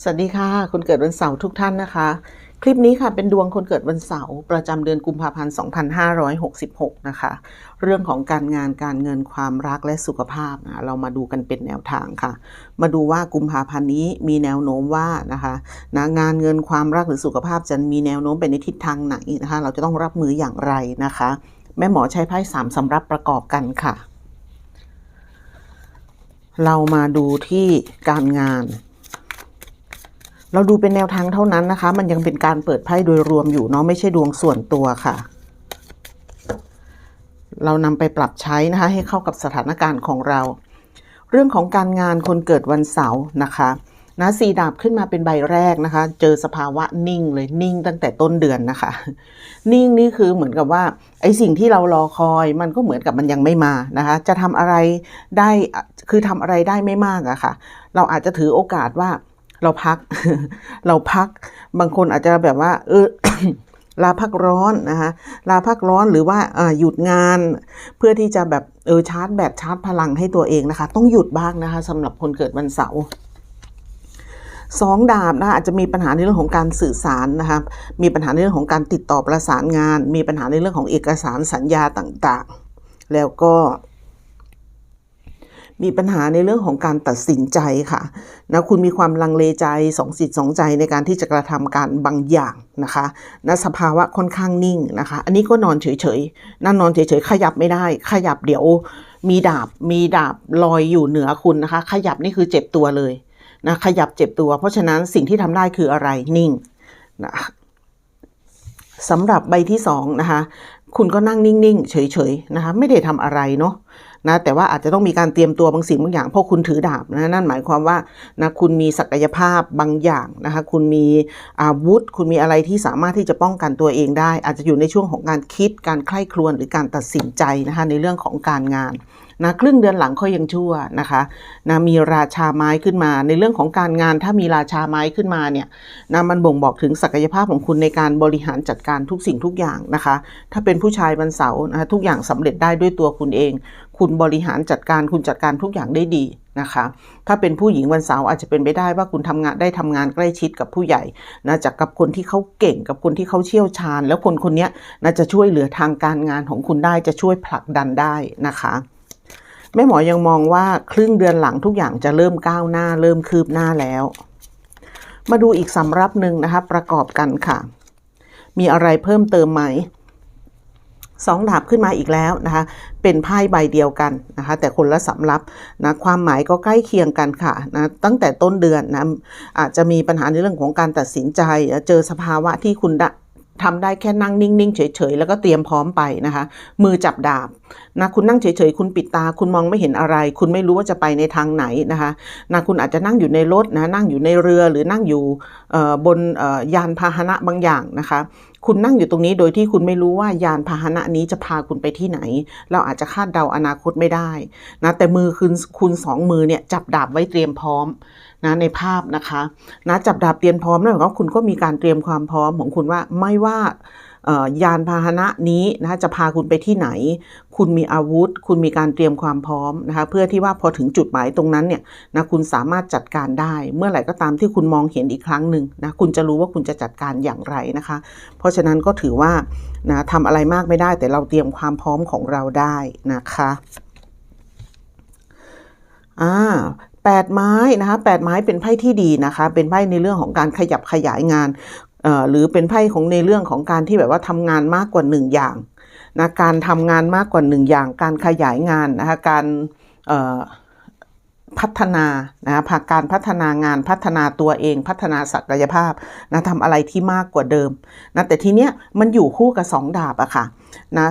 สวัสดีค่ะ คนเกิดวันเสาร์ทุกท่านนะคะ คลิปนี้ค่ะเป็นดวงคนเกิดวันเสาร์ประจำเดือนกุมภาพันธ์2566 นะคะ เรื่องของการงานการเงินความรักและสุขภาพนะเรามาดูกันเป็นแนวทางค่ะ มาดูว่ากุมภาพันธ์นี้มีแนวโน้มว่านะคะนะงานเงินความรักหรือสุขภาพจะมีแนวโน้มไปในทิศทางไหนนะคะ เราจะต้องรับมืออย่างไรนะคะ แม่หมอใช้ไพ่สามสำรับประกอบกันค่ะ เรามาดูที่การงาน เราดูเป็นแนวทางเท่านั้นนะคะ มันยังเป็นการเปิดไพ่โดยรวมอยู่เนาะไม่ใช่ดวงส่วนตัวค่ะ เรานำไปปรับใช้นะคะ ให้เข้ากับสถานการณ์ของเรา เรื่องของการงานคนเกิดวันเสาร์นะคะนะสีดาบขึ้นมาเป็นใบแรกนะคะ เจอสภาวะนิ่งเลยนิ่งตั้งแต่ต้นเดือนนะคะ นิ่งนี่คือเหมือนกับว่าไอ้สิ่งที่เรารอคอย มันก็เหมือนกับมันยังไม่มานะคะ จะทำอะไรได้คือทำอะไรได้ไม่มากอะค่ะ เราอาจจะถือโอกาสว่า เราพัก เราพัก บางคนอาจจะแบบว่า เออลาพักร้อนนะคะลาพักร้อนหรือว่าหยุดงาน เพื่อที่จะแบบเออชาร์จแบตชาร์จพลังให้ตัวเองนะคะ ต้องหยุดบ้างนะคะสำหรับคนเกิดวันเสาร์สองดาบนะคะอาจจะมีปัญหาในเรื่องของการสื่อสารนะคะมีปัญหาในเรื่องของการติดต่อประสานงาน มีปัญหาในเรื่องของเอกสารสัญญาต่างๆ แล้วก็ มีปัญหาในเรื่องของการตัดสินใจค่ะนะคุณมีความลังเลใจสองสิทธิ์สองใจในการที่จะกระทำการบางอย่างนะคะนะสภาวะค่อนข้างนิ่งนะคะ อันนี้ก็นอนเฉยๆนั่นนอนเฉยๆ ขยับไม่ได้ ขยับเดี๋ยวมีดาบมีดาบลอยอยู่เหนือคุณนะคะ ขยับนี่คือเจ็บตัวเลยนะขยับเจ็บตัว เพราะฉะนั้นสิ่งที่ทำได้คืออะไรนิ่งนะสำหรับใบที่สองนะคะ คุณก็นั่งนิ่ง ๆ เฉย ๆ นะคะ ไม่ได้ทำอะไรเนาะ นะแต่ว่าอาจจะต้องมีการเตรียมตัวบางสิ่งบางอย่างเพราะคุณถือดาบนะนั่นหมายความว่านะคุณมีศักยภาพบางอย่างนะคะคุณมีอาวุธ คุณมีอะไรที่สามารถที่จะป้องกันตัวเองได้ อาจจะอยู่ในช่วงของการคิดการใคร่ครวญหรือการตัดสินใจนะคะในเรื่องของการงาน นะครึ่งเดือนหลังเขายังชั่วนะคะนะมีราชาไม้ขึ้นมา ในเรื่องของการงานถ้ามีราชาไม้ขึ้นมาเนี่ยนะมันบ่งบอกถึงศักยภาพของคุณในการบริหารจัดการทุกสิ่งทุกอย่างนะคะ ถ้าเป็นผู้ชายวันเสาร์นะคะทุกอย่างสำเร็จได้ด้วยตัวคุณเอง คุณบริหารจัดการคุณจัดการทุกอย่างได้ดีนะคะถ้าเป็นผู้หญิงวันเสาร์อาจจะเป็นไปได้ว่าคุณทำงานได้ทำงานใกล้ชิดกับผู้ใหญ่นะจากกับคนที่เขาเก่งกับคนที่เขาเชี่ยวชาญ แล้วคนคนนี้นะจะช่วยเหลือทางการงานของคุณได้จะช่วยผลักดันได้นะคะ แม่หมอยังมองว่าครึ่งเดือนหลังทุกอย่างจะเริ่มก้าวหน้า เริ่มคืบหน้าแล้ว มาดูอีกสำรับหนึ่งนะคะ ประกอบกันค่ะ มีอะไรเพิ่มเติมไหมสองดาบขึ้นมาอีกแล้วนะคะ เป็นไพ่ใบเดียวกันนะคะ แต่คนละสำรับนะความหมายก็ใกล้เคียงกันค่ะนะตั้งแต่ต้นเดือนนะอาจจะมีปัญหาในเรื่องของการตัดสินใจ เจอสภาวะที่คุณ ทำได้แค่นั่งนิ่งๆ เฉยๆ แล้วก็เตรียมพร้อมไปนะคะ มือจับดาบนะคุณนั่งเฉยๆ คุณปิดตา คุณมองไม่เห็นอะไร คุณไม่รู้ว่าจะไปในทางไหนนะคะนะคุณอาจจะนั่งอยู่ในรถนะนั่งอยู่ในเรือหรือนั่งอยู่บนยานพาหนะบางอย่างนะคะ คุณนั่งอยู่ตรงนี้โดยที่คุณไม่รู้ว่ายานพาหนะนี้จะพาคุณไปที่ไหน เราอาจจะคาดเดาอนาคตไม่ได้นะแต่มือคุณคุณสองมือเนี่ยจับดาบไว้เตรียมพร้อม นะในภาพนะคะนะจับดาบเตรียมพร้อมนั่นหมายความว่าคุณก็มีการเตรียมความพร้อมของคุณว่าไม่ว่ายานพาหนะนี้นะคะจะพาคุณไปที่ไหน คุณมีอาวุธ คุณมีการเตรียมความพร้อมนะคะเพื่อที่ว่าพอถึงจุดหมายตรงนั้นเนี่ยนะคุณสามารถจัดการได้ เมื่อไหร่ก็ตามที่คุณมองเห็นอีกครั้งหนึ่งนะคุณจะรู้ว่าคุณจะจัดการอย่างไรนะคะ เพราะฉะนั้นก็ถือว่านะทำอะไรมากไม่ได้ แต่เราเตรียมความพร้อมของเราได้นะคะอ่า แปดไม้นะคะแปดไม้เป็นไพ่ที่ดีนะคะ เป็นไพ่ในเรื่องของการขยับขยายงานหรือเป็นไพ่ของในเรื่องของการที่แบบว่าทำงานมากกว่าหนึ่งอย่างนะการทำงานมากกว่าหนึ่งอย่าง การขยายงานนะคะการพัฒนานะผ่าการพัฒนางานพัฒนาตัวเอง พัฒนาศักยภาพนะทำอะไรที่มากกว่าเดิมนะแต่ทีเนี้ยมันอยู่คู่กับสองดาบอะค่ะนะ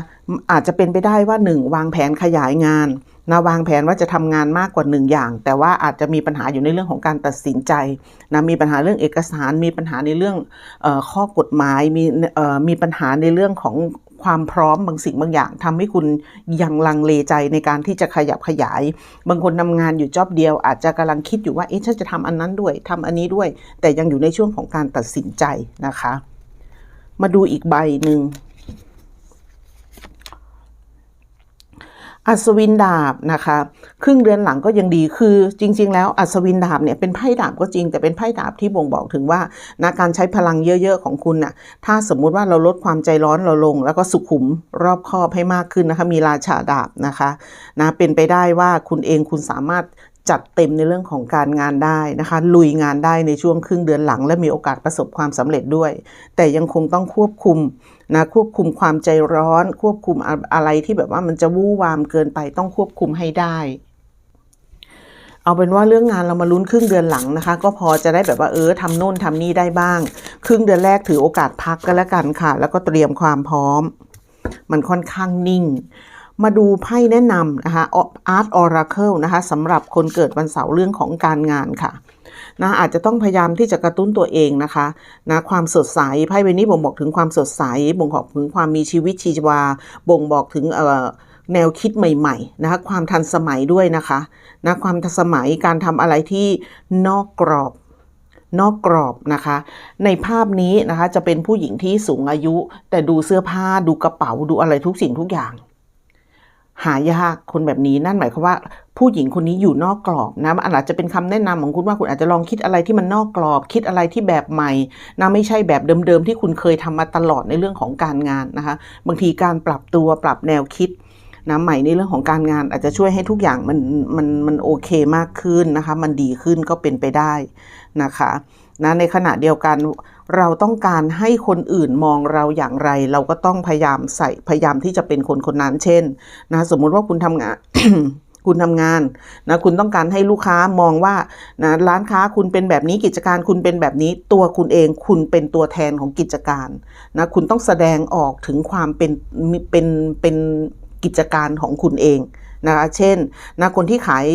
อาจจะเป็นไปได้ว่าหนึ่งวางแผนขยายงาน นะวางแผนว่าจะทำงานมากกว่าหนึ่งอย่าง แต่ว่าอาจจะมีปัญหาอยู่ในเรื่องของการตัดสินใจนะมีปัญหาเรื่องเอกสารมีปัญหาในเรื่องออข้อกฎหมายมีมีปัญหาในเรื่องของความพร้อมบางสิ่งบางอย่างทำให้คุณยังลังเลใจในการที่จะขยับขยาย บางคนทำงานอยู่จอบเดียว อาจจะกำลังคิดอยู่ว่าเอ๊ะฉันจะทำอันนั้นด้วยทำอันนี้ด้วย แต่ยังอยู่ในช่วงของการตัดสินใจนะคะ มาดูอีกใบหนึ่ง อัศวินดาบนะคะครึ่งเดือนหลังก็ยังดีคือจริง ๆ แล้วอัศวินดาบเนี่ยเป็นไพ่ดาบก็จริง แต่เป็นไพ่ดาบที่บ่งบอกถึงว่านะการใช้พลังเยอะ ๆ ของคุณน่ะถ้าสมมุติว่าเราลดความใจร้อนเราลง แล้วก็สุขุมรอบคอบให้มากขึ้นนะคะมีราชาดาบนะคะนะเป็นไปได้ว่าคุณเองคุณสามารถ จัดเต็มในเรื่องของการงานได้นะคะ ลุยงานได้ในช่วงครึ่งเดือนหลัง และมีโอกาสประสบความสำเร็จด้วย แต่ยังคงต้องควบคุมนะควบคุมความใจร้อน ควบคุมอะอะไรที่แบบว่ามันจะวู่วามเกินไปต้องควบคุมให้ได้เอาเป็นว่าเรื่องงานเรามาลุ้นครึ่งเดือนหลังนะคะ ก็พอจะได้แบบว่าเออทำโน่นทำนี่ได้บ้าง ครึ่งเดือนแรกถือโอกาสพักกันแล้วกันค่ะ แล้วก็เตรียมความพร้อม มันค่อนข้างนิ่ง มาดูไพ่แนะนำนะคะ Art Oracle นะคะสำหรับคนเกิดวันเสาร์เรื่องของการงานค่ะนะอาจจะต้องพยายามที่จะกระตุ้นตัวเองนะคะนะความสดใสไพ่ใบนี้บ่งบอกถึงความสดใสบ่งบอกถึงความมีชีวิตชีวา บ่งบอกถึงเอ่อแนวคิดใหม่ๆนะคะความทันสมัยด้วยนะคะนะความทันสมัยการทำอะไรที่นอกกรอบนอกกรอบนะคะ ในภาพนี้นะคะจะเป็นผู้หญิงที่สูงอายุ แต่ดูเสื้อผ้าดูกระเป๋าดูอะไรทุกสิ่งทุกอย่าง หายากคนแบบนี้นั่นหมายความว่า ผู้หญิงคนนี้อยู่นอกกรอบนะอาจจะเป็นคำแนะนำของคุณว่าคุณอาจจะลองคิดอะไรที่มันนอกกรอบ คิดอะไรที่แบบใหม่นะไม่ใช่แบบเดิมๆที่คุณเคยทำมาตลอดในเรื่องของการงานนะคะ บางทีการปรับตัวปรับแนวคิดนะใหม่ในเรื่องของการงาน อาจจะช่วยให้ทุกอย่างมันมันมันโอเคมากขึ้นนะคะ มันดีขึ้นก็เป็นไปได้นะคะนะในขณะเดียวกัน เราต้องการให้คนอื่นมองเราอย่างไร เราก็ต้องพยายามใส่พยายามที่จะเป็นคนคนนั้นเช่นนะสมมุติว่าคุณทำงานคุณทำงานนะคุณต้องการให้ลูกค้ามองว่านะร้านค้าคุณเป็นแบบนี้กิจการคุณเป็นแบบนี้ตัวคุณเองคุณเป็นตัวแทนของกิจการนะคุณต้องแสดงออกถึงความเป็นเป็นเป็นกิจการของคุณเอง นะคะเช่นนะคนที่ขาย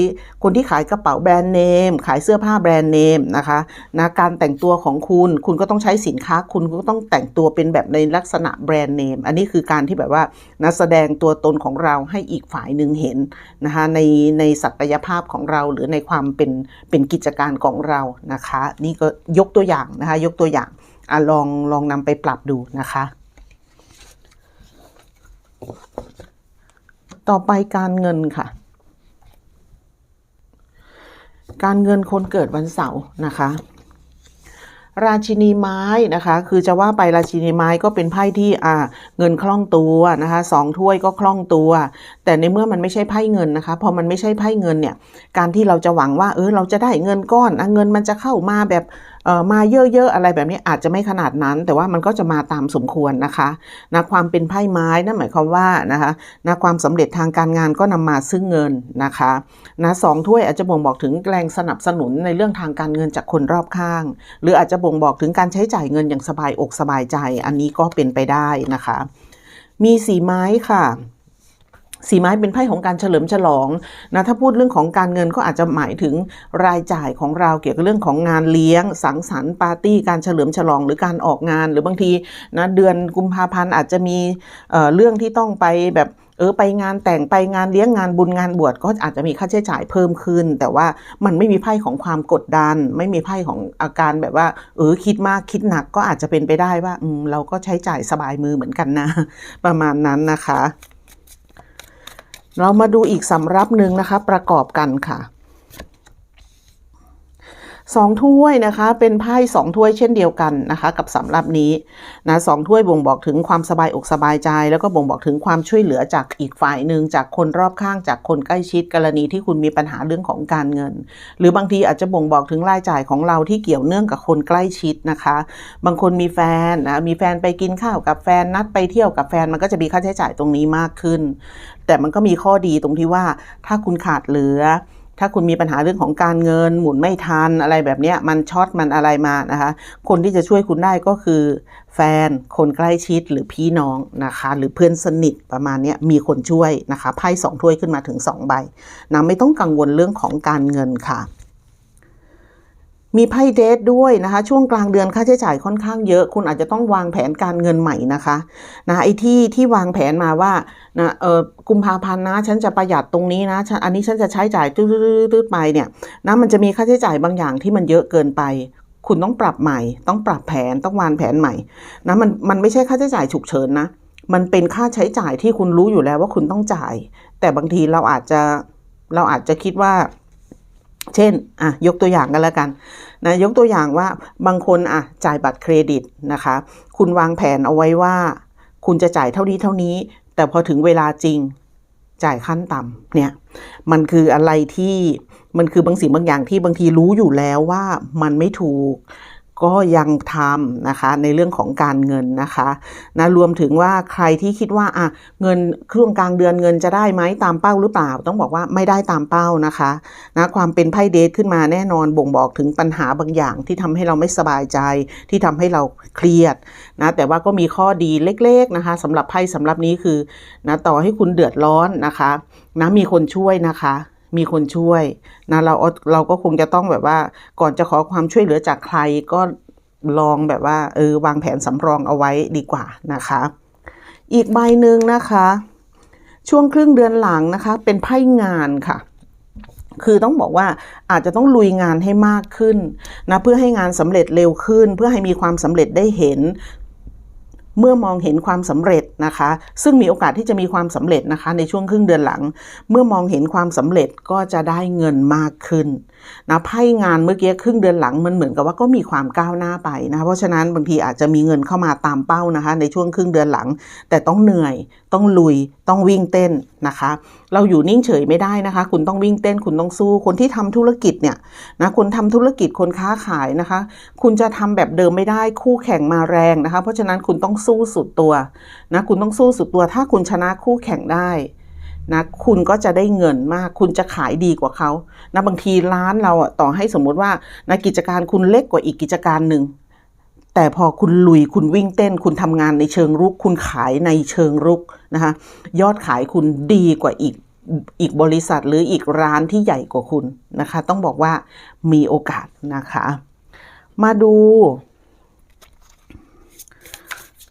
คนที่ขายกระเป๋าแบรนด์เนมขายเสื้อผ้าแบรนด์เนมนะคะนะการแต่งตัวของคุณคุณก็ต้องใช้สินค้า คุณก็ต้องแต่งตัวเป็นแบบในลักษณะแบรนด์เนมอันนี้คือการที่แบบว่านะแสดงตัวตนของเราให้อีกฝ่ายหนึ่งเห็นนะคะในในศักยภาพของเราหรือในความเป็นเป็นกิจการของเรานะคะ นี่ก็ยกตัวอย่างนะคะยกตัวอย่างอลองลองนำไปปรับดูนะคะ ต่อไปการเงินค่ะ การเงินคนเกิดวันเสาร์นะคะ ราชินีไม้นะคะ คือจะว่าไปราชินีไม้ก็เป็นไพ่ที่อ่าเงินคล่องตัวนะคะสองถ้วยก็คล่องตัว แต่ในเมื่อมันไม่ใช่ไพ่เงินนะคะ พอมันไม่ใช่ไพ่เงินเนี่ย การที่เราจะหวังว่าเออเราจะได้เงินก้อนอเงินมันจะเข้ามาแบบ มาเยอะๆอะไรแบบนี้อาจจะไม่ขนาดนั้น แต่ว่ามันก็จะมาตามสมควรนะคะนะความเป็นไพ่ไม้นั่นหมายความว่านะคะนะความสำเร็จทางการงานก็นำมาซึ่งเงินนะคะนะสองถ้วยอาจจะบ่งบอกถึงแรงสนับสนุนในเรื่องทางการเงินจากคนรอบข้าง หรืออาจจะบ่งบอกถึงการใช้จ่ายเงินอย่างสบายอกสบายใจ อันนี้ก็เป็นไปได้นะคะ มีสีไม้ค่ะ สีไม้เป็นไพ่ของการเฉลิมฉลองนะถ้าพูดเรื่องของการเงินก็อาจจะหมายถึงรายจ่ายของเราเกี่ยวกับเรื่องของงานเลี้ยง สังสรรค์ปาร์ตี้การเฉลิมฉลองหรือการออกงาน หรือบางทีนะเดือนกุมภาพันธ์อาจจะมีเเรื่องที่ต้องไปแบบเออไปงานแต่งไปงานเลี้ยงงานบุญงานบวชก็อาจจะมีค่าใช้จ่ายเพิ่มขึ้น แต่ว่ามันไม่มีไพ่ของความกดดัน ไม่มีไพ่ของอาการแบบว่า เออคิดมากคิดหนักก็อาจจะเป็นไปได้ว่าอืมเราก็ใช้จ่ายสบายมือเหมือนกันนะ ประมาณนั้นนะคะ เรามาดูอีกสำรับหนึ่งนะคะ ประกอบกันค่ะสองถ้วยนะคะเป็นไพ่สองถ้วยเช่นเดียวกันนะคะ กับสำรับนี้นะสองถ้วยบ่งบอกถึงความสบายอกสบายใจ แล้วก็บ่งบอกถึงความช่วยเหลือจากอีกฝ่ายหนึ่งจากคนรอบข้างจากคนใกล้ชิดกรณีที่คุณมีปัญหาเรื่องของการเงิน หรือบางทีอาจจะบ่งบอกถึงรายจ่ายของเราที่เกี่ยวเนื่องกับคนใกล้ชิดนะคะ บางคนมีแฟนนะมีแฟนไปกินข้าวกับแฟนนัดไปเที่ยวกับแฟนมันก็จะมีค่าใช้จ่ายตรงนี้มากขึ้น แต่มันก็มีข้อดีตรงที่ว่าถ้าคุณขาดเหลือ ถ้าคุณมีปัญหาเรื่องของการเงิน หมุนไม่ทันอะไรแบบนี้มันช็อตมันอะไรมานะคะคนที่จะช่วยคุณได้ก็คือ แฟนคนใกล้ชิดหรือพี่น้องนะคะ หรือเพื่อนสนิทประมาณนี้มีคนช่วยนะคะไพ่สองถ้วยขึ้นมาถึงสองใบนะไม่ต้องกังวลเรื่องของการเงินค่ะ มีไพ่เดทด้วยนะคะ ช่วงกลางเดือนค่าใช้จ่ายค่อนข้างเยอะ คุณอาจจะต้องวางแผนการเงินใหม่นะคะนะไอ้ที่ที่วางแผนมาว่านะเออกุมภาพันธ์นะ ฉันจะประหยัดตรงนี้นะอันนี้ฉันจะใช้จ่ายตื้อๆไปเนี่ยนะมันจะมีค่าใช้จ่ายบางอย่างที่มันเยอะเกินไป คุณต้องปรับใหม่ ต้องปรับแผนต้องวางแผนใหม่นะมันมันไม่ใช่ค่าใช้จ่ายฉุกเฉินนะมันเป็นค่าใช้จ่ายที่คุณรู้อยู่แล้วว่าคุณต้องจ่าย แต่บางทีเราอาจจะเราอาจจะคิดว่า เช่นอะยกตัวอย่างกันแล้วกันนะยกตัวอย่างว่าบางคนอะจ่ายบัตรเครดิตนะคะ คุณวางแผนเอาไว้ว่า คุณจะจ่ายเท่านี้เท่านี้ แต่พอถึงเวลาจริงจ่ายขั้นต่ำเนี่ยมันคืออะไรที่มันคือบางสิ่งบางอย่างที่บางทีรู้อยู่แล้วว่ามันไม่ถูก ก็ยังทำนะคะในเรื่องของการเงินนะคะนะรวมถึงว่าใครที่คิดว่าอะเงินเครื่องกลางเดือนเงินจะได้ไหมตามเป้าหรือเปล่า ต้องบอกว่าไม่ได้ตามเป้านะคะนะความเป็นไพ่เดทขึ้นมาแน่นอนบ่งบอกถึงปัญหาบางอย่างที่ทำให้เราไม่สบายใจ ที่ทำให้เราเครียดนะแต่ว่าก็มีข้อดีเล็กๆนะคะสำหรับไพ่สำหรับนี้คือนะต่อให้คุณเดือดร้อนนะคะนะมีคนช่วยนะคะ มีคนช่วยนะเราเราก็คงจะต้องแบบว่า ก่อนจะขอความช่วยเหลือจากใครก็ลองแบบว่าเออวางแผนสำรองเอาไว้ดีกว่านะคะ อีกใบหนึ่งนะคะ ช่วงครึ่งเดือนหลังนะคะ เป็นไพ่งานค่ะคือต้องบอกว่าอาจจะต้องลุยงานให้มากขึ้นนะเพื่อให้งานสำเร็จเร็วขึ้น เพื่อให้มีความสำเร็จได้เห็น เมื่อมองเห็นความสำเร็จนะคะ ซึ่งมีโอกาสที่จะมีความสำเร็จนะคะ ในช่วงครึ่งเดือนหลัง เมื่อมองเห็นความสำเร็จก็จะได้เงินมากขึ้นนะไพ่งานเมื่อกี้ครึ่งเดือนหลังมันเหมือนกับว่าก็มีความก้าวหน้าไปนะคะเพราะฉะนั้นบางทีอาจจะมีเงินเข้ามาตามเป้านะคะ ในช่วงครึ่งเดือนหลัง แต่ต้องเหนื่อย ต้องลุยต้องวิ่งเต้นนะคะ เราอยู่นิ่งเฉยไม่ได้นะคะ คุณต้องวิ่งเต้นคุณต้องสู้ คนที่ทำธุรกิจเนี่ยนะคนทำธุรกิจคนค้าขายนะคะ คุณจะทำแบบเดิมไม่ได้คู่แข่งมาแรงนะคะ เพราะฉะนั้นคุณต้องสู้สุดตัวนะคุณต้องสู้สุดตัว ถ้าคุณชนะคู่แข่งได้นะคุณก็จะได้เงินมาก คุณจะขายดีกว่าเขานะบางทีร้านเราอะต่อให้สมมุติว่านะกิจการคุณเล็กกว่าอีกกิจการหนึ่ง แต่พอคุณลุยคุณวิ่งเต้น คุณทำงานในเชิงรุก คุณขายในเชิงรุกนะคะยอดขายคุณดีกว่าอีกอีกบริษัทหรืออีกร้านที่ใหญ่กว่าคุณนะคะ ต้องบอกว่ามีโอกาสนะคะ มาดู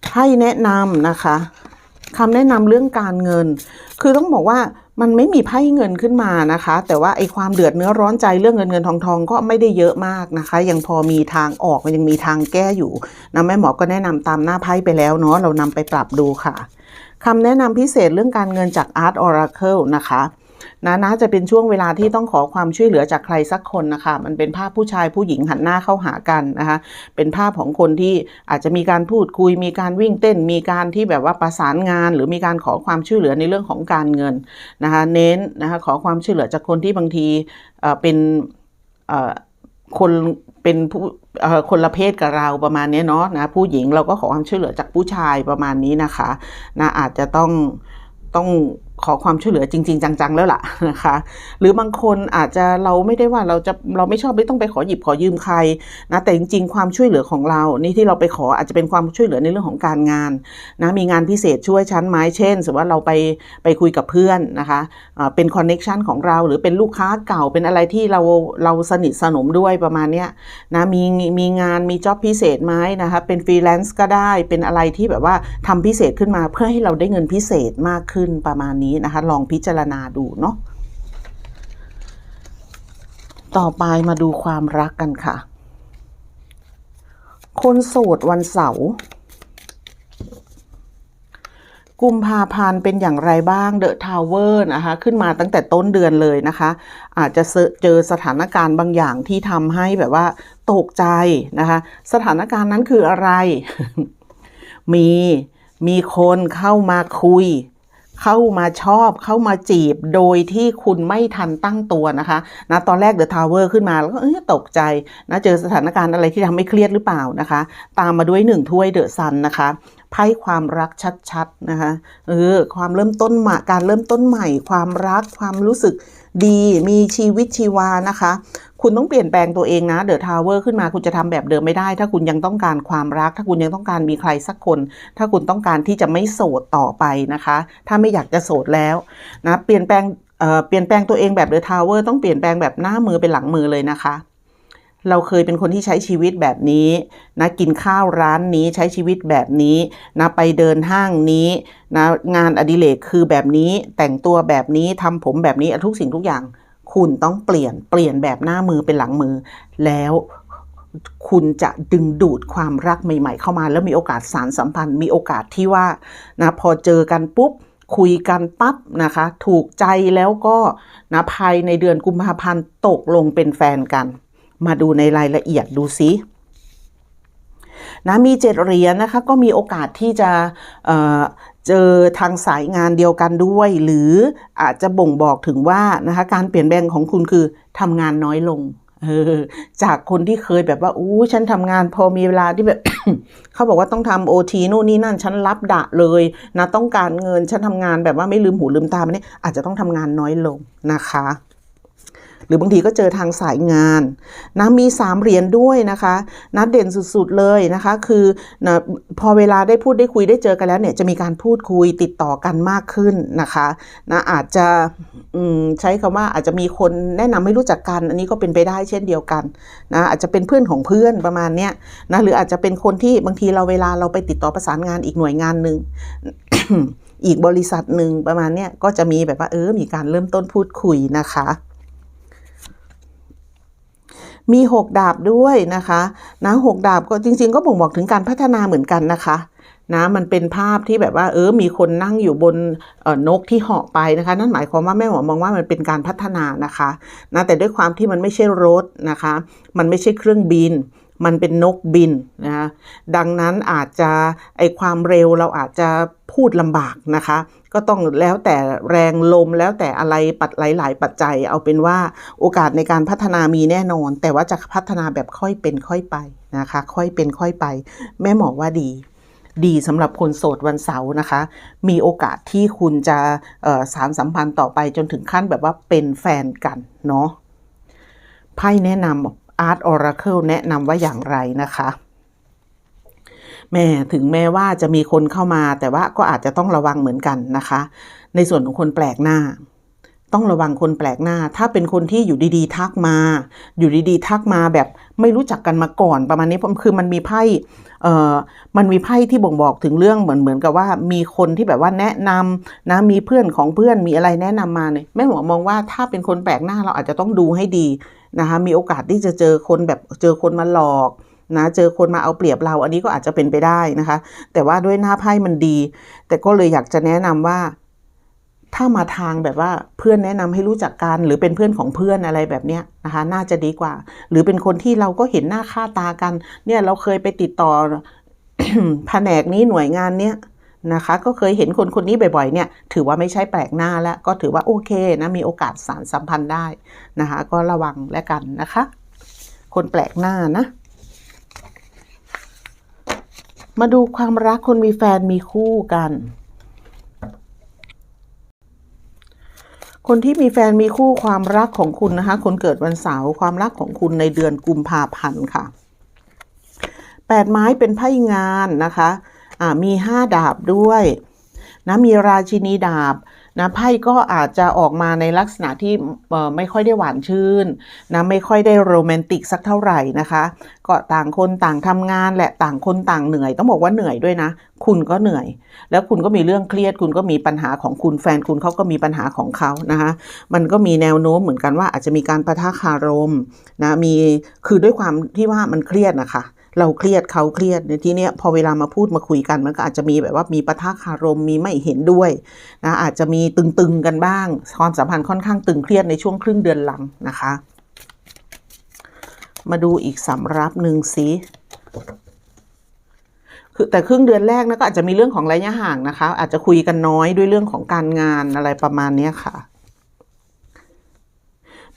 ไพ่แนะนำนะคะคำแนะนำเรื่องการเงิน คือต้องบอกว่า มันไม่มีไพ่เงินขึ้นมานะคะ แต่ว่าไอ้ความเดือดเนื้อร้อนใจเรื่องเงินเงินทองทองก็ไม่ได้เยอะมากนะคะ ยังพอมีทางออกมันยังมีทางแก้อยู่นะแม่หมอก็แนะนำตามหน้าไพ่ไปแล้วเนาะเรานำไปปรับดูค่ะคำแนะนำพิเศษเรื่องการเงินจาก Art Oracle นะคะ นะน่าจะเป็นช่วงเวลาที่ต้องขอความช่วยเหลือจากใครสักคนนะคะ มันเป็นภาพผู้ชายผู้หญิงหันหน้าเข้าหากันนะคะ เป็นภาพของคนที่อาจจะมีการพูดคุย มีการวิ่งเต้น มีการที่แบบว่าประสานงาน หรือมีการขอความช่วยเหลือในเรื่องของการเงินนะคะ เน้นนะคะขอความช่วยเหลือจากคนที่บางทีเอ่อเป็นเอ่อคนเป็นผู้คนละเพศกับเราประมาณนี้เนาะนะผู้หญิงเราก็ขอความช่วยเหลือจากผู้ชายประมาณนี้นะคะนะอาจจะต้องต้อง ขอความช่วยเหลือจริง ๆ จังๆแล้วล่ะนะคะ หรือบางคนอาจจะเราไม่ได้ว่าเราจะเราไม่ชอบไม่ต้องไปขอหยิบขอยืมใครนะแต่จริง ๆ ความช่วยเหลือของเรา นี่ที่เราไปขออาจจะเป็นความช่วยเหลือในเรื่องของการงานนะมีงานพิเศษช่วยชั้นไหมเช่นสมมติว่าเราไปไปคุยกับเพื่อนนะคะะเป็นคอนเน็ชันของเราหรือเป็นลูกค้าเก่าเป็นอะไรที่เราเราสนิทสนมด้วยประมาณเนี้ยนะมีมีงานมีจ็อบพิเศษไหมนะคะเป็นฟรีแลนซ์ก็ได้เป็นอะไรที่แบบว่าทำพิเศษขึ้นมาเพื่อให้เราได้เงินพิเศษมากขึ้นประมาณนี้นะคะ ลองพิจารณาดูเนาะต่อไปมาดูความรักกันค่ะ คนโสดวันเสาร์กุมภาพันธ์เป็นอย่างไรบ้างเดอะทาวเวอร์นะคะ ขึ้นมาตั้งแต่ต้นเดือนเลยนะคะ อาจจะเจอสถานการณ์บางอย่างที่ทำให้แบบว่าตกใจนะคะ สถานการณ์นั้นคืออะไร มีมีคนเข้ามาคุย เข้ามาชอบเข้ามาจีบโดยที่คุณไม่ทันตั้งตัวนะคะนะตอนแรกเดอะทาวเวอร์ขึ้นมาแล้วก็ตกใจนะเจอสถานการณ์อะไรที่ทำให้เครียดหรือเปล่านะคะ ตามมาด้วยหนึ่งถ้วยเดอะซันนะคะไพ่ความรักชัดๆนะคะเออความเริ่มต้นใหม่การเริ่มต้นใหม่ ความรักความรู้สึกดีมีชีวิตชีวานะคะ คุณต้องเปลี่ยนแปลงตัวเองนะเดอะทาวเวอร์ขึ้นมาคุณจะทำแบบเดิมไม่ได้ ถ้าคุณยังต้องการความรัก ถ้าคุณยังต้องการมีใครสักคน ถ้าคุณต้องการที่จะไม่โสดต่อไปนะคะ ถ้าไม่อยากจะโสดแล้วนะเปลี่ยนแปลงเอ่อเปลี่ยนแปลงตัวเองแบบเดอะทาวเวอร์ต้องเปลี่ยนแปลงแบบหน้ามือเป็นหลังมือเลยนะคะเราเคยเป็นคนที่ใช้ชีวิตแบบนี้นะกินข้าวร้านนี้ใช้ชีวิตแบบนี้นะไปเดินห้างนี้นะงานอดิเรกคือแบบนี้แต่งตัวแบบนี้ทำผมแบบนี้ทุกสิ่งทุกอย่าง คุณต้องเปลี่ยนเปลี่ยนแบบหน้ามือเป็นหลังมือ แล้วคุณจะดึงดูดความรักใหม่ ๆ เข้ามาแล้วมีโอกาสสารสัมพันธ์ มีโอกาสที่ว่านะพอเจอกันปุ๊บคุยกันปั๊บนะคะ ถูกใจแล้วก็นะภายในเดือนกุมภาพันธ์ตกลงเป็นแฟนกัน มาดูในรายละเอียดดูซินะมีเจ็ดเหรียญนะคะก็มีโอกาสที่จะ เจอทางสายงานเดียวกันด้วย หรืออาจจะบ่งบอกถึงว่านะคะการเปลี่ยนแปลงของคุณคือทำงานน้อยลงออจากคนที่เคยแบบว่าอู้ฉันทำงานพอมีเวลาที่แบบ เขาบอกว่าต้องทำโอทีนู่นนี่นั่นฉันรับดะเลยนะต้องการเงินฉันทำงานแบบว่าไม่ลืมหูลืมตามันนี่อาจจะต้องทำงานน้อยลงนะคะ หรือบางทีก็เจอทางสายงานนะมีสามเหรียญด้วยนะคะนัดเด่นสุดๆเลยนะคะ คือนะพอเวลาได้พูดได้คุยได้เจอกันแล้วเนี่ยจะมีการพูดคุยติดต่อกันมากขึ้นนะคะนะอาจจะใช้คำว่าอาจจะมีคนแนะนำให้รู้จักกัน อันนี้ก็เป็นไปได้เช่นเดียวกันนะอาจจะเป็นเพื่อนของเพื่อนประมาณเนี้ยนะหรืออาจจะเป็นคนที่บางทีเราเวลาเราไปติดต่อประสานงานอีกหน่วยงานหนึ่งอีกบริษัทหนึ่งประมาณเนี้ยก็จะมีแบบว่าเออมีการเริ่มต้นพูดคุยนะคะ มีหกดาบด้วยนะคะนะหกดาบก็จริง ๆ ก็บ่งบอกถึงการพัฒนาเหมือนกันนะคะนะมันเป็นภาพที่แบบว่าเออมีคนนั่งอยู่บนนกที่เหาะไปนะคะ นั่นหมายความว่าแม่หมอมองว่ามันเป็นการพัฒนานะคะนะแต่ด้วยความที่มันไม่ใช่รถนะคะ มันไม่ใช่เครื่องบิน มันเป็นนกบินนะคะดังนั้นอาจจะไอความเร็วเราอาจจะพูดลำบากนะคะ ก็ต้องแล้วแต่แรงลมแล้วแต่อะไรปัดหลาย ๆ ปัจจัย เอาเป็นว่าโอกาสในการพัฒนามีแน่นอน แต่ว่าจะพัฒนาแบบค่อยเป็นค่อยไปนะคะ ค่อยเป็นค่อยไป แม่หมอว่าดีดีสำหรับคนโสดวันเสาร์นะคะ มีโอกาสที่คุณจะสารสัมพันธ์ต่อไปจนถึงขั้นแบบว่าเป็นแฟนกันเนาะไพ่แนะนำ อาร์ตออราเคิลแนะนำว่าอย่างไรนะคะแม่ถึงแม้ว่าจะมีคนเข้ามา แต่ว่าก็อาจจะต้องระวังเหมือนกันนะคะ ในส่วนของคนแปลกหน้า ต้องระวังคนแปลกหน้า ถ้าเป็นคนที่อยู่ดีๆ ทักมา อยู่ดีๆ ทักมาแบบไม่รู้จักกันมาก่อนประมาณนี้เพราะคือมันมีไพ่เอ่อมันมีไพ่ที่บ่งบอกถึงเรื่องเหมือนเหมือนกับว่า มีคนที่แบบว่าแนะนำนะมีเพื่อนของเพื่อนมีอะไรแนะนำมาเนี่ยแม่หมอมองว่าถ้าเป็นคนแปลกหน้าเราอาจจะต้องดูให้ดี นะคะมีโอกาสที่จะเจอคนแบบเจอคนมาหลอกนะเจอคนมาเอาเปรียบเราอันนี้ก็อาจจะเป็นไปได้นะคะ แต่ว่าด้วยหน้าไพ่มันดี แต่ก็เลยอยากจะแนะนำว่า ถ้ามาทางแบบว่าเพื่อนแนะนำให้รู้จักกัน หรือเป็นเพื่อนของเพื่อนอะไรแบบเนี้ยนะคะ น่าจะดีกว่า หรือเป็นคนที่เราก็เห็นหน้าค่าตากัน เนี่ยเราเคยไปติดต่อแผนกนี้หน่วยงานเนี้ย นะคะ ก็เคยเห็นคนคนนี้บ่อยๆเนี่ยถือว่าไม่ใช่แปลกหน้าแล้วก็ถือว่าโอเคนะมีโอกาสสารสัมพันธ์ได้นะคะ ก็ระวังและกันนะคะ คนแปลกหน้านะ มาดูความรักคนมีแฟนมีคู่กันคนที่มีแฟนมีคู่ความรักของคุณนะคะ คนเกิดวันเสาร์ความรักของคุณในเดือนกุมภาพันธ์ค่ะแปดไม้เป็นไพ่งานนะคะ มีห้าดาบด้วยนะมีราชินีดาบนะไพ่ก็อาจจะออกมาในลักษณะที่ไม่ค่อยได้หวานชื่นนะไม่ค่อยได้โรแมนติกสักเท่าไหร่นะคะก็ต่างคนต่างทำงานแหละต่างคนต่างเหนื่อย ต้องบอกว่าเหนื่อยด้วยนะ คุณก็เหนื่อย แล้วคุณก็มีเรื่องเครียด คุณก็มีปัญหาของคุณแฟนคุณเขาก็มีปัญหาของเขานะคะมันก็มีแนวโน้มเหมือนกันว่าอาจจะมีการประทะคารมนะมีคือด้วยความที่ว่ามันเครียดนะคะ เราเครียดเขาเครียดในที่เนี้ยพอเวลามาพูดมาคุยกันมันก็อาจจะมีแบบว่ามีปะทะคารมมีไม่เห็นด้วยนะอาจจะมีตึงๆกันบ้าง ความสัมพันธ์ค่อนข้างตึงเครียดในช่วงครึ่งเดือนหลังนะคะ มาดูอีกสำรับหนึ่งสิคือแต่ครึ่งเดือนแรกนะก็อาจจะมีเรื่องของระยะห่างนะคะ อาจจะคุยกันน้อยด้วยเรื่องของการงานอะไรประมาณนี้ค่ะ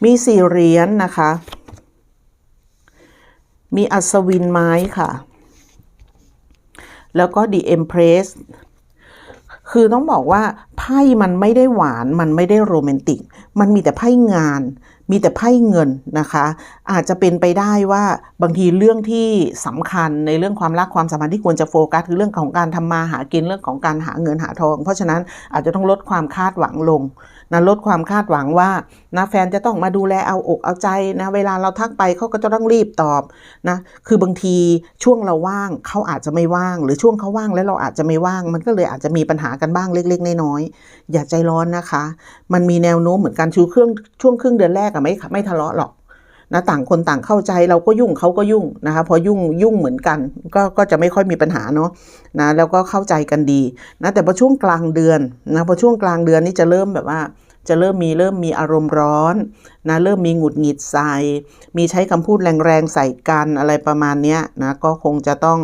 มีสี่เหรียญนะคะ มีอัศวินไม้ค่ะ แล้วก็ The Empress คือต้องบอกว่าไพ่มันไม่ได้หวานมันไม่ได้โรแมนติก มันมีแต่ไพ่งาน มีแต่ไพ่เงินนะคะ อาจจะเป็นไปได้ว่าบางทีเรื่องที่สำคัญในเรื่องความรักความสัมพันธ์ที่ควรจะโฟกัสคือเรื่องของการทำมาหากินเรื่องของการหาเงินหาทอง เพราะฉะนั้นอาจจะต้องลดความคาดหวังลง นะลดความคาดหวังว่านะแฟนจะต้องมาดูแลเอาอกเอาใจนะเวลาเราทักไปเขาก็จะต้องรีบตอบนะคือบางทีช่วงเราว่างเขาอาจจะไม่ว่าง หรือช่วงเขาว่างแล้วเราอาจจะไม่ว่าง มันก็เลยอาจจะมีปัญหากันบ้างเล็กๆน้อยๆอย่าใจร้อนนะคะ มันมีแนวโน้มเหมือนกันชูเครื่องช่วงครึ่งเดือนแรกอะไม่ไม่ทะเลาะหรอก นะต่างคนต่างเข้าใจเราก็ยุ่งเขาก็ยุ่งนะคะพอยุ่งยุ่งเหมือนกันก็ก็จะไม่ค่อยมีปัญหาเนาะนะแล้วก็เข้าใจกันดีนะแต่พอช่วงกลางเดือนนะพอช่วงกลางเดือนนี่จะเริ่มแบบว่าจะเริ่มมีเริ่มมีอารมณ์ร้อนนะเริ่มมีหงุดหงิดใส่มีใช้คำพูดแรงๆใส่กันอะไรประมาณเนี้ยนะก็คงจะต้อง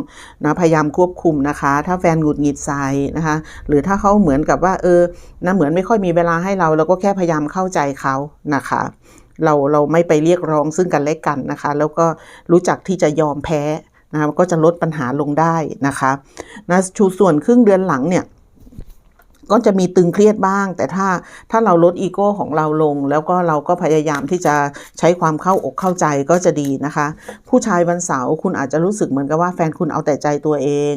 นะพยายามควบคุมนะคะ ถ้าแฟนหงุดหงิดใส่นะคะหรือถ้าเขาเหมือนกับว่าเออนะเหมือนไม่ค่อยมีเวลาให้เราเราก็แค่พยายามเข้าใจเขานะคะ เราเราไม่ไปเรียกร้องซึ่งกันและกันนะคะ แล้วก็รู้จักที่จะยอมแพ้นะคะก็จะลดปัญหาลงได้นะคะนะชูส่วนครึ่งเดือนหลังเนี่ย ก็จะมีตึงเครียดบ้าง แต่ถ้าถ้าเราลดอีโก้ของเราลง แล้วก็เราก็พยายามที่จะใช้ความเข้าอกเข้าใจก็จะดีนะคะ ผู้ชายวันเสาร์คุณอาจจะรู้สึกเหมือนกับว่าแฟนคุณเอาแต่ใจตัวเอง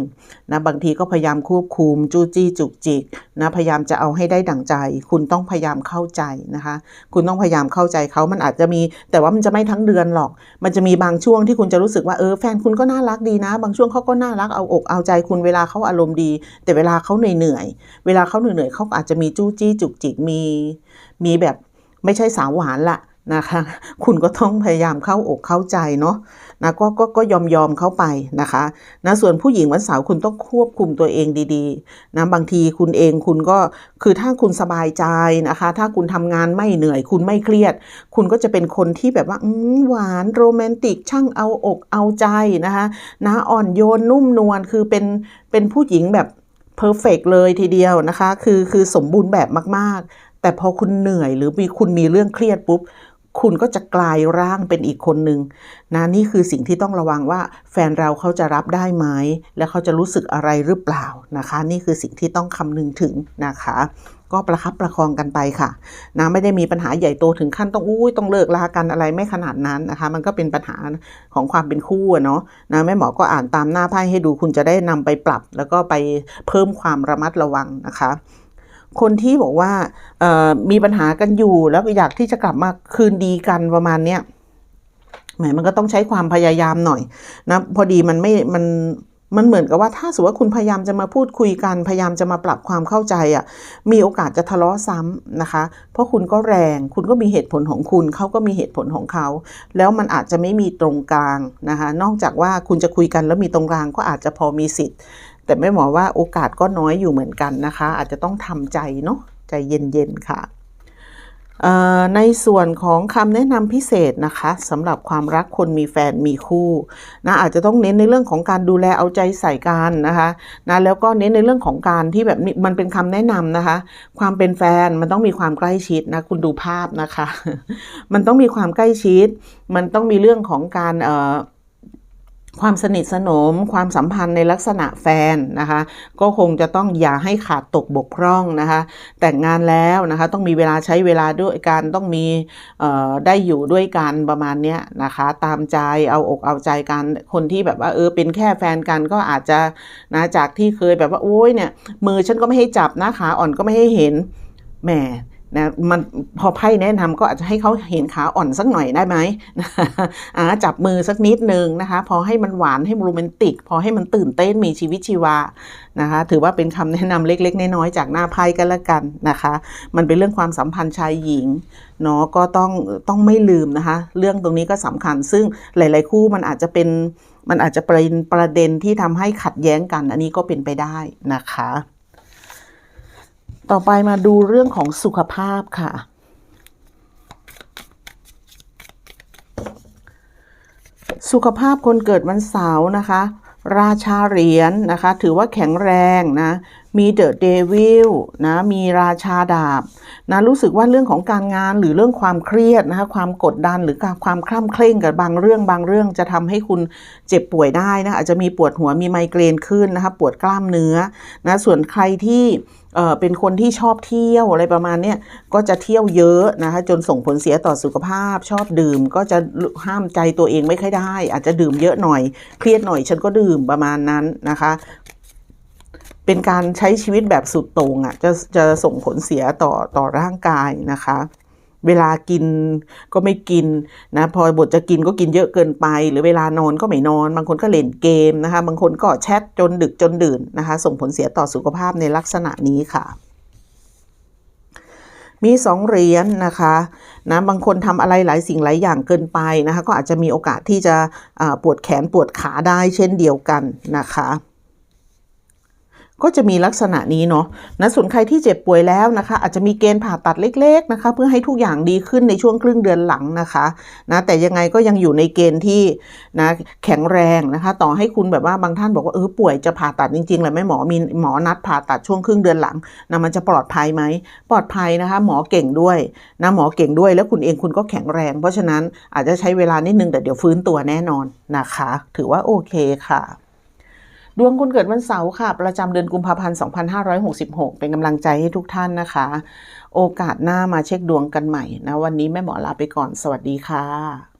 นะบางทีก็พยายามควบคุมจู้จี้จุกจิกนะพยายามจะเอาให้ได้ดั่งใจ คุณต้องพยายามเข้าใจนะคะ คุณต้องพยายามเข้าใจเขามันอาจจะมี แต่ว่ามันจะไม่ทั้งเดือนหรอก มันจะมีบางช่วงที่คุณจะรู้สึกว่าเออแฟนคุณก็น่ารักดีนะ บางช่วงเขาก็น่ารักเอาอกเอาใจคุณเวลาเขาอารมณ์ดี แต่เวลาเขาเหนื่อยเวลาเขาเหนื่อยๆเขาอาจจะมีจู้จี้จุกจิกมี มีแบบไม่ใช่สาวหวานละนะคะ คุณก็ต้องพยายามเข้าอกเข้าใจเนาะนะก็ก็ก็ยอมยอมเข้าไปนะคะนะส่วนผู้หญิงวันเสาร์คุณต้องควบคุมตัวเองดีๆนะบางทีคุณเองคุณก็คือถ้าคุณสบายใจนะคะ ถ้าคุณทำงานไม่เหนื่อย คุณไม่เครียด คุณก็จะเป็นคนที่แบบว่าหวานโรแมนติกช่างเอาอกเอาใจนะคะนะอ่อนโยนนุ่มนวลคือเป็นเป็นผู้หญิงแบบ เพอร์เฟกเลยทีเดียวนะคะ คือคือสมบูรณ์แบบมากๆ แต่พอคุณเหนื่อยหรือมีคุณมีเรื่องเครียดปุ๊บ คุณก็จะกลายร่างเป็นอีกคนหนึ่งนะนี่คือสิ่งที่ต้องระวังว่าแฟนเราเขาจะรับได้ไหม และเขาจะรู้สึกอะไรหรือเปล่านะคะ นี่คือสิ่งที่ต้องคำนึงถึงนะคะ ก็ประคับประคองกันไปค่ะนะไม่ได้มีปัญหาใหญ่โตถึงขั้นต้องอุ้ยต้องเลิกลากันอะไรไม่ขนาดนั้นนะคะ มันก็เป็นปัญหาของความเป็นคู่อะเนาะนะแม่หมอก็อ่านตามหน้าไพ่ให้ดูคุณจะได้นำไปปรับ แล้วก็ไปเพิ่มความระมัดระวังนะคะคนที่บอกว่ามีปัญหากันอยู่แล้วอยากที่จะกลับมาคืนดีกันประมาณเนี้ยแหมมันก็ต้องใช้ความพยายามหน่อยนะพอดีมันไม่มัน มันเหมือนกับว่าถ้าสมมติว่าคุณพยายามจะมาพูดคุยกัน พยายามจะมาปรับความเข้าใจอะมีโอกาสจะทะเลาะซ้ำนะคะ เพราะคุณก็แรง คุณก็มีเหตุผลของคุณ เขาก็มีเหตุผลของเขา แล้วมันอาจจะไม่มีตรงกลางนะคะ นอกจากว่าคุณจะคุยกันแล้วมีตรงกลางก็อาจจะพอมีสิทธิ์ แต่ไม่หมอว่าโอกาสก็น้อยอยู่เหมือนกันนะคะ อาจจะต้องทำใจเนาะใจเย็นๆค่ะ ในส่วนของคำแนะนำพิเศษนะคะสำหรับความรักคนมีแฟนมีคู่นะอาจจะต้องเน้นในเรื่องของการดูแลเอาใจใส่กันนะคะนะแล้วก็เน้นในเรื่องของการที่แบบมันเป็นคำแนะนำนะคะ ความเป็นแฟนมันต้องมีความใกล้ชิดนะคุณดูภาพนะคะ มันต้องมีความใกล้ชิด มันต้องมีเรื่องของการเอ่อ ความสนิทสนม ความสัมพันธ์ในลักษณะแฟนนะคะ ก็คงจะต้องอย่าให้ขาดตกบกพร่องนะคะ แต่งงานแล้วนะคะต้องมีเวลาใช้เวลาด้วยกันต้องมีได้อยู่ด้วยกันประมาณเนี้ยนะคะ ตามใจเอาอกเอาใจกันคนที่แบบว่าเออเป็นแค่แฟนกันก็อาจจะนะจากที่เคยแบบว่าโอ้ยเนี่ยมือฉันก็ไม่ให้จับนะขาอ่อนก็ไม่ให้เห็นแหม นะมันพอไพ่แนะนำก็อาจจะให้เขาเห็นขาอ่อนสักหน่อยได้ไหมอ่าจับมือสักนิดนึงนะคะ พอให้มันหวานให้มันโรแมนติก พอให้มันตื่นเต้นมีชีวิตชีวานะคะ ถือว่าเป็นคำแนะนำเล็ก ๆ น้อยๆจากหน้าไพ่กันละกันนะคะ มันเป็นเรื่องความสัมพันธ์ชายหญิงเนาะก็ต้องต้องไม่ลืมนะคะ เรื่องตรงนี้ก็สำคัญ ซึ่งหลาย ๆ คู่มันอาจจะเป็นมันอาจจะเป็นประเด็นที่ทำให้ขัดแย้งกัน อันนี้ก็เป็นไปได้นะคะ ต่อไปมาดูเรื่องของสุขภาพค่ะ สุขภาพคนเกิดวันเสาร์นะคะ ราชาเหรียญนนะคะ ถือว่าแข็งแรงนะ มีเดอะเดวิลนะมีราชาดาบนะรู้สึกว่าเรื่องของการงานหรือเรื่องความเครียดนะคะความกดดันหรือความคล่ำเคร่งกับบางเรื่องบางเรื่องจะทำให้คุณเจ็บป่วยได้นะอาจจะมีปวดหัวมีไมเกรนขึ้นนะคะปวดกล้ามเนื้อนะส่วนใครที่เอ่อเป็นคนที่ชอบเที่ยวอะไรประมาณนี้ก็จะเที่ยวเยอะนะคะจนส่งผลเสียต่อสุขภาพ ชอบดื่มก็จะห้ามใจตัวเองไม่ค่อยได้ อาจจะดื่มเยอะหน่อย เครียดหน่อยฉันก็ดื่มประมาณนั้นนะคะ เป็นการใช้ชีวิตแบบสุดโต่งอะจะจะส่งผลเสียต่อต่อร่างกายนะคะ เวลากินก็ไม่กินนะพอบทจะกินก็กินเยอะเกินไป หรือเวลานอนก็ไม่นอน บางคนก็เล่นเกมนะคะ บางคนก็แชทจนดึกจนดื่นนะคะ ส่งผลเสียต่อสุขภาพในลักษณะนี้ค่ะมีสองเหรียญนะคะนะบางคนทำอะไรหลายสิ่งหลายอย่างเกินไปนะคะ ก็อาจจะมีโอกาสที่จะปวดแขนปวดขาได้เช่นเดียวกันนะคะ ก็จะมีลักษณะนี้เนาะนะส่วนใครที่เจ็บป่วยแล้วนะคะ อาจจะมีเกณฑ์ผ่าตัดเล็ก ๆนะคะ เพื่อให้ทุกอย่างดีขึ้นในช่วงครึ่งเดือนหลังนะคะนะแต่ยังไงก็ยังอยู่ในเกณฑ์ที่นะแข็งแรงนะคะ ต่อให้คุณแบบว่าบางท่านบอกว่าเออป่วยจะผ่าตัดจริงๆเลยไหม่หมอมีหมอนัดผ่าตัดช่วงครึ่งเดือนหลังนะมันจะปลอดภัยไหมปลอดภัยนะคะ หมอเก่งด้วยนะหมอเก่งด้วย แล้วคุณเองคุณก็แข็งแรง เพราะฉะนั้นอาจจะใช้เวลานิดนึงแต่เดี๋ยวฟื้นตัวแน่นอนนะคะ ถือว่าโอเคค่ะ ดวงคนเกิดวันเสาร์ค่ะ ประจำเดือนกุมภาพันธ์ 2566 เป็นกำลังใจให้ทุกท่านนะคะ โอกาสหน้ามาเช็คดวงกันใหม่นะ วันนี้แม่หมอลาไปก่อน สวัสดีค่ะ